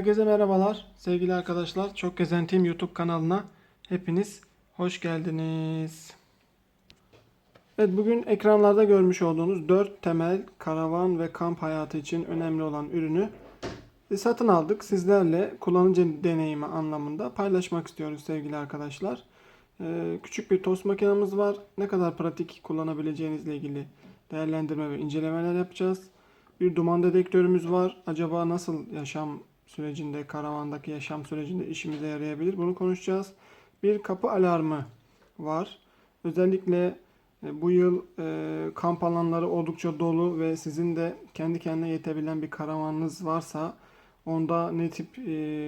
Herkese merhabalar sevgili arkadaşlar. Çok Gezen YouTube kanalına hepiniz hoş geldiniz. Evet bugün ekranlarda görmüş olduğunuz 4 temel karavan ve kamp hayatı için önemli olan ürünü e, satın aldık. Sizlerle kullanıcı deneyimi anlamında paylaşmak istiyoruz sevgili arkadaşlar. Ee, Küçük bir tost makinamız var. Ne kadar pratik kullanabileceğinizle ilgili değerlendirme ve incelemeler yapacağız. Bir duman dedektörümüz var. Acaba nasıl yaşam sürecinde, karavandaki yaşam sürecinde işimize yarayabilir? Bunu konuşacağız. Bir kapı alarmı var. Özellikle e, bu yıl e, kamp alanları oldukça dolu ve sizin de kendi kendine yetebilen bir karavanınız varsa onda ne tip e,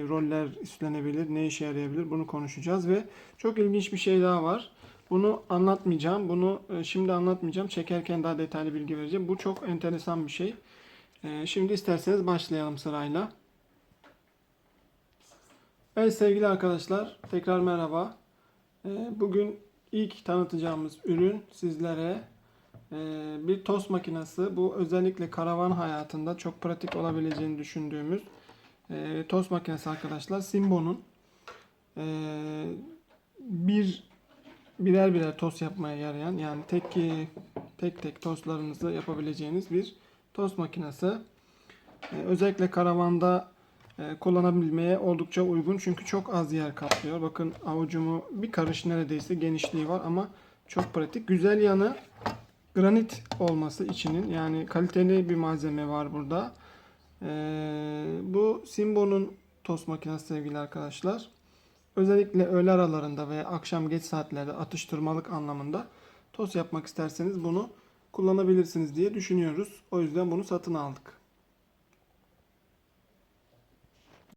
roller üstlenebilir, ne işe yarayabilir bunu konuşacağız ve çok ilginç bir şey daha var. Bunu anlatmayacağım. Bunu şimdi anlatmayacağım. Çekerken daha detaylı bilgi vereceğim. Bu çok enteresan bir şey. Şimdi isterseniz başlayalım sırayla. Evet sevgili arkadaşlar, tekrar merhaba. E, Bugün ilk tanıtacağımız ürün sizlere e, bir tost makinesi. Bu özellikle karavan hayatında çok pratik olabileceğini düşündüğümüz e, tost makinesi arkadaşlar. Simbo'nun e, bir birer birer tost yapmaya yarayan yani tek tek tek tostlarınızı yapabileceğiniz bir tost makinesi. Ee, özellikle karavanda kullanabilmeye oldukça uygun çünkü çok az yer kaplıyor. Bakın avucumu bir karış neredeyse genişliği var ama çok pratik. Güzel yanı granit olması içinin yani kaliteli bir malzeme var burada. Ee, bu Simbo'nun tost makinesi sevgili arkadaşlar. Özellikle öğle aralarında veya akşam geç saatlerde atıştırmalık anlamında tost yapmak isterseniz bunu kullanabilirsiniz diye düşünüyoruz. O yüzden bunu satın aldık.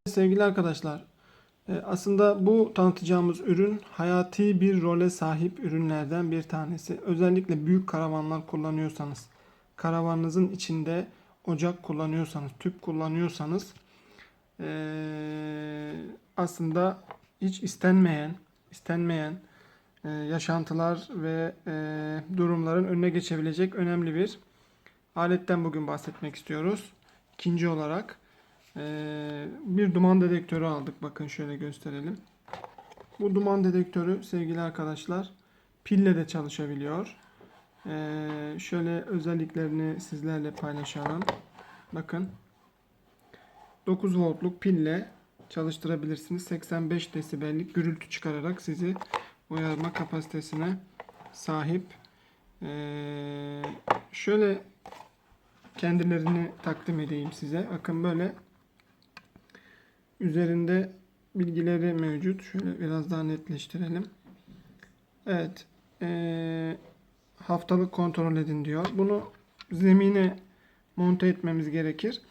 Sevgili arkadaşlar, e, aslında bu tanıtacağımız ürün hayati bir role sahip ürünlerden bir tanesi. Özellikle büyük karavanlar kullanıyorsanız, karavanınızın içinde ocak kullanıyorsanız, tüp kullanıyorsanız e, aslında hiç istenmeyen, istenmeyen e, yaşantılar ve durumların önüne geçebilecek önemli bir aletten bugün bahsetmek istiyoruz. İkinci olarak bir duman dedektörü aldık. Bakın şöyle gösterelim. Bu duman dedektörü sevgili arkadaşlar pille de çalışabiliyor. E, şöyle özelliklerini sizlerle paylaşalım. Bakın 9 voltluk pille çalıştırabilirsiniz. 85 desibellik gürültü çıkararak sizi uyarma kapasitesine sahip. Ee, şöyle kendilerini takdim edeyim size. Bakın böyle üzerinde bilgileri mevcut. Şöyle biraz daha netleştirelim. Evet. ee, haftalık kontrol edin diyor. Bunu zemine monte etmemiz gerekir.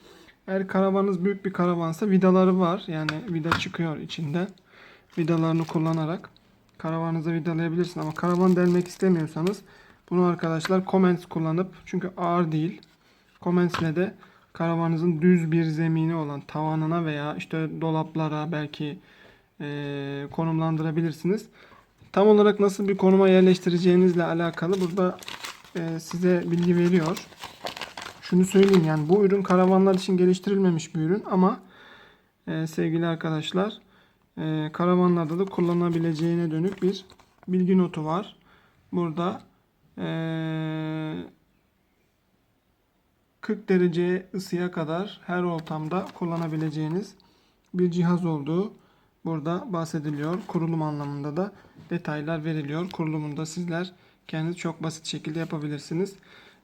Eğer karavanınız büyük bir karavansa vidaları var. Yani vida çıkıyor içinden. Vidalarını kullanarak karavanınıza vidalayabilirsiniz. Ama karavan delmek istemiyorsanız bunu arkadaşlar Comens kullanıp çünkü ağır değil. Comens ile de karavanınızın düz bir zemini olan tavanına veya işte dolaplara belki e, konumlandırabilirsiniz. Tam olarak nasıl bir konuma yerleştireceğinizle alakalı burada e, size bilgi veriyor şunu söyleyeyim yani bu ürün karavanlar için geliştirilmemiş bir ürün ama e, sevgili arkadaşlar e, karavanlarda da kullanabileceğine dönük bir bilgi notu var. Burada e, 40 derece ısıya kadar her ortamda kullanabileceğiniz bir cihaz olduğu burada bahsediliyor. Kurulum anlamında da detaylar veriliyor. Kurulumunda sizler kendiniz çok basit şekilde yapabilirsiniz.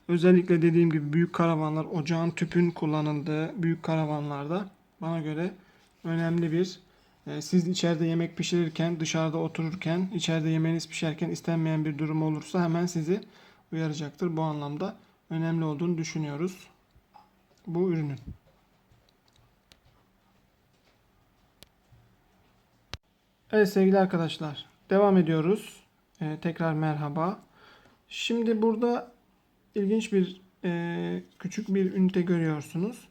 Özellikle dediğim gibi büyük karavanlar, ocağın tüpün kullanıldığı büyük karavanlarda bana göre önemli bir e, siz içeride yemek pişirirken, dışarıda otururken, içeride yemeğiniz pişerken istenmeyen bir durum olursa hemen sizi uyaracaktır. Bu anlamda önemli olduğunu düşünüyoruz bu ürünün. Evet sevgili arkadaşlar devam ediyoruz. Ee, tekrar merhaba. Şimdi burada ilginç bir e, küçük bir ünite görüyorsunuz.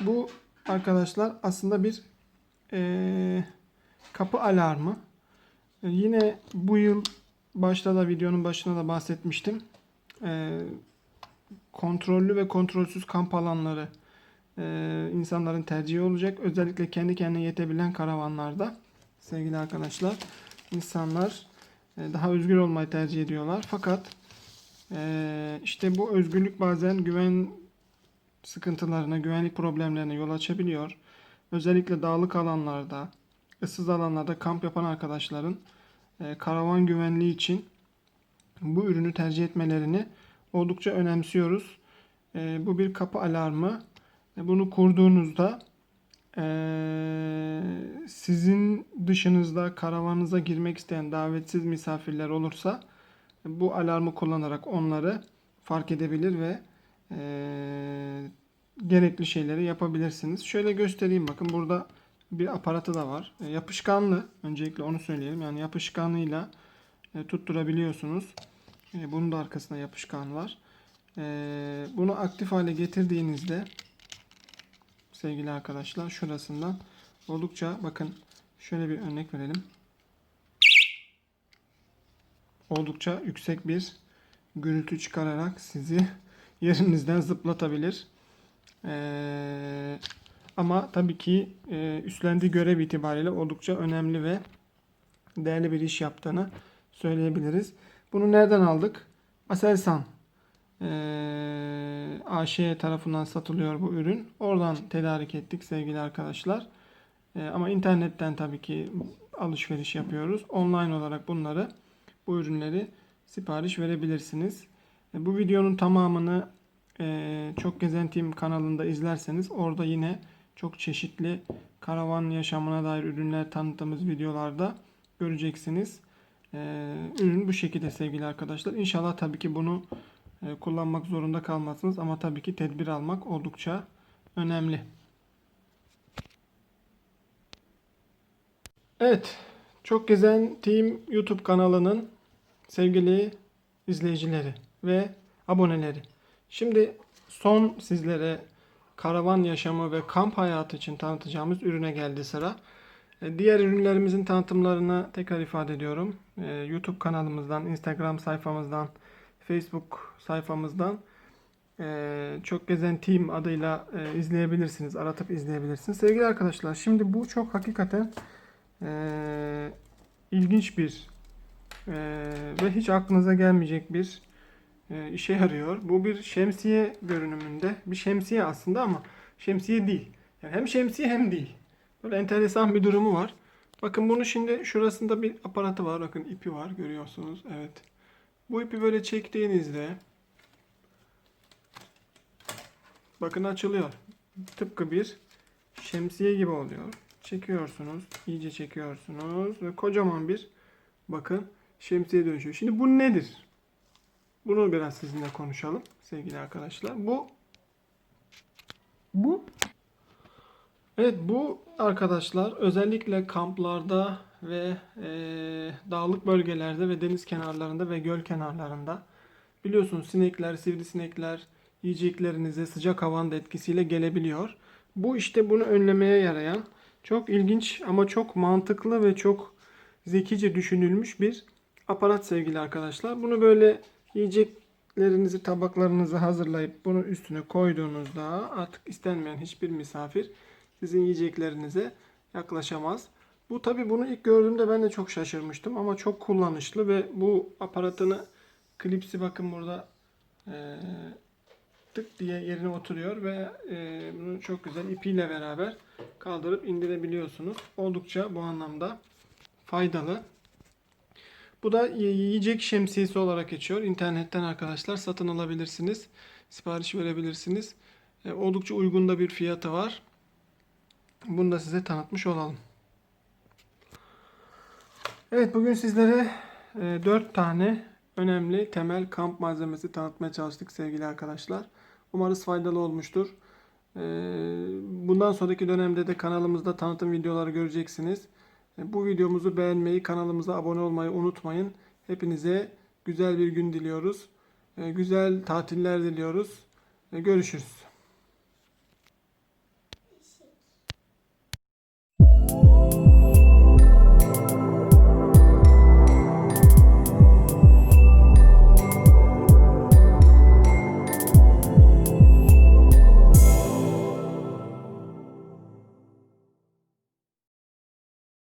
Bu arkadaşlar aslında bir e, kapı alarmı. E, yine bu yıl başta da videonun başında da bahsetmiştim. E, kontrollü ve kontrolsüz kamp alanları e, insanların tercihi olacak. Özellikle kendi kendine yetebilen karavanlarda sevgili arkadaşlar insanlar e, daha özgür olmayı tercih ediyorlar. Fakat e, işte bu özgürlük bazen güven sıkıntılarına, güvenlik problemlerine yol açabiliyor. Özellikle dağlık alanlarda, ıssız alanlarda kamp yapan arkadaşların e, karavan güvenliği için bu ürünü tercih etmelerini oldukça önemsiyoruz. E, bu bir kapı alarmı. E, bunu kurduğunuzda e, sizin dışınızda karavanınıza girmek isteyen davetsiz misafirler olursa bu alarmı kullanarak onları fark edebilir ve e, gerekli şeyleri yapabilirsiniz. Şöyle göstereyim bakın burada bir aparatı da var. E, yapışkanlı öncelikle onu söyleyelim. Yani yapışkanlığıyla e, tutturabiliyorsunuz. E, bunun da arkasında yapışkan var. E, bunu aktif hale getirdiğinizde sevgili arkadaşlar şurasından oldukça bakın şöyle bir örnek verelim. Oldukça yüksek bir gürültü çıkararak sizi yerinizden zıplatabilir. Ee, ama tabii ki e, üstlendiği görev itibariyle oldukça önemli ve değerli bir iş yaptığını söyleyebiliriz. Bunu nereden aldık? Aselsan AŞ tarafından satılıyor bu ürün. Oradan tedarik ettik sevgili arkadaşlar. Ama internetten tabii ki alışveriş yapıyoruz. Online olarak bunları bu ürünleri sipariş verebilirsiniz. E, bu videonun tamamını Çok Gezen Team kanalında izlerseniz orada yine çok çeşitli karavan yaşamına dair ürünler tanıttığımız videolarda göreceksiniz. E, ürün bu şekilde sevgili arkadaşlar. İnşallah tabii ki bunu e, kullanmak zorunda kalmazsınız ama tabii ki tedbir almak oldukça önemli. Evet, Çok Gezen Team YouTube kanalının sevgili izleyicileri ve aboneleri. Şimdi son sizlere karavan yaşamı ve kamp hayatı için tanıtacağımız ürüne geldi sıra. E, Diğer ürünlerimizin tanıtımlarını tekrar ifade ediyorum. E, YouTube kanalımızdan, Instagram sayfamızdan, Facebook sayfamızdan e, Çok Gezen Team adıyla izleyebilirsiniz. Aratıp izleyebilirsiniz. Sevgili arkadaşlar şimdi bu çok hakikaten ilginç bir ve hiç aklınıza gelmeyecek bir işe yarıyor. Bu bir şemsiye görünümünde. Bir şemsiye aslında ama şemsiye değil. Yani hem şemsiye hem değil. Böyle enteresan bir durumu var. Bakın bunu şimdi şurasında bir aparatı var. Bakın ipi var görüyorsunuz. Evet. Bu ipi böyle çektiğinizde bakın açılıyor. Tıpkı bir şemsiye gibi oluyor. Çekiyorsunuz. iyice çekiyorsunuz ve kocaman bir bakın şemsiye dönüşüyor. Şimdi bu nedir? Bunu biraz sizinle konuşalım sevgili arkadaşlar. Bu bu Evet bu arkadaşlar özellikle kamplarda ve e, dağlık bölgelerde ve deniz kenarlarında ve göl kenarlarında biliyorsunuz sinekler, sivrisinekler yiyeceklerinize sıcak havanın da etkisiyle gelebiliyor. Bu işte bunu önlemeye yarayan çok ilginç ama çok mantıklı ve çok zekice düşünülmüş bir aparat sevgili arkadaşlar. Bunu böyle yiyeceklerinizi, tabaklarınızı hazırlayıp bunu üstüne koyduğunuzda artık istenmeyen hiçbir misafir sizin yiyeceklerinize yaklaşamaz. Bu tabi bunu ilk gördüğümde ben de çok şaşırmıştım ama çok kullanışlı ve bu aparatını klipsi bakın burada e, tık diye yerine oturuyor ve e, bunu çok güzel ipiyle beraber kaldırıp indirebiliyorsunuz. Oldukça bu anlamda faydalı. Bu da yiyecek şemsiyesi olarak geçiyor. İnternetten arkadaşlar satın alabilirsiniz. Sipariş verebilirsiniz. E, oldukça uygun da bir fiyatı var. Bunu da size tanıtmış olalım. Evet bugün sizlere e, 4 tane önemli temel kamp malzemesi tanıtmaya çalıştık sevgili arkadaşlar. Umarız faydalı olmuştur. E, bundan sonraki dönemde de kanalımızda tanıtım videoları göreceksiniz. E, bu videomuzu beğenmeyi, kanalımıza abone olmayı unutmayın. Hepinize güzel bir gün diliyoruz. E, güzel tatiller diliyoruz. E, görüşürüz.